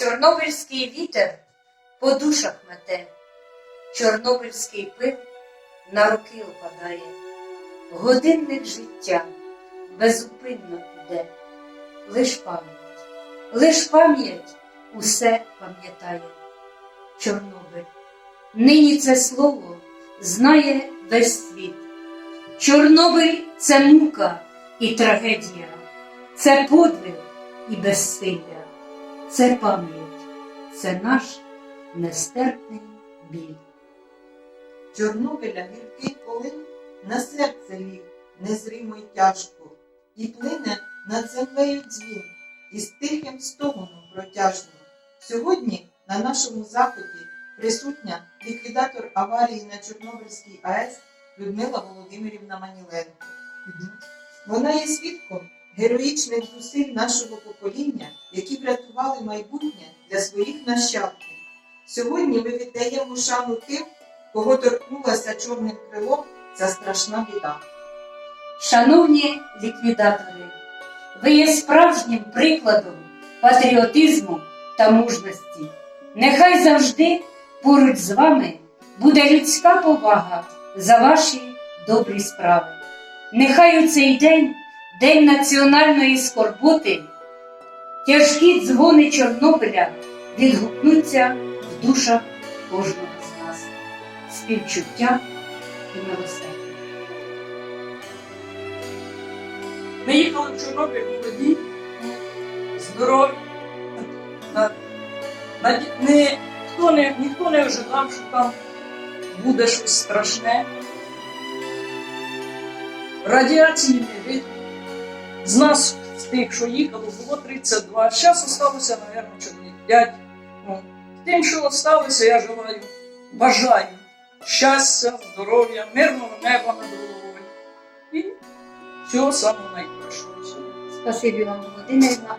Чорнобильський вітер по душах мете, Чорнобильський пил на руки опадає, годинник життя безупинно іде, лиш пам'ять, лиш пам'ять усе пам'ятає. Чорнобиль. Нині це слово знає весь світ. Чорнобиль це мука і трагедія, це подвиг і безсилля, це пам'ять, це наш нестерпний біль. Чорнобиля гіркий полин на серце ліг, незримо й тяжко, і плине над землею дзвін, із тихим стогоном протяжним. Сьогодні на нашому заході присутня ліквідатор аварії на Чорнобильській АЕС Людмила Володимирівна Маніленко. Вона є свідком героїчних зусиль нашого покоління, які врятували майбутнє для своїх нащадків. Сьогодні ми віддаємо шану тим, кого торкнулася чорним крилом ця страшна біда. Шановні ліквідатори, ви є справжнім прикладом патріотизму та мужності. Нехай завжди поруч з вами буде людська повага за ваші добрі справи. Нехай у цей день, День національної скорботи, тяжкі дзвони Чорнобиля відгукнуться в душах кожного з нас. Співчуття і милосердя. Ми їхали в Чорнобиль молоді, здорові. На, на, ді- не, ніхто, не, ніхто не ожидав, що там буде щось страшне. Радіації не видно. З нас, з тих, що їхало, було 32. Зараз залишилося, мабуть, чоловік 5. Ну, тим, що залишилося, я желаю, бажаю щастя, здоров'я, мирного неба над головою. І всього самого найкращого. Спасибі вам, Володимирівна.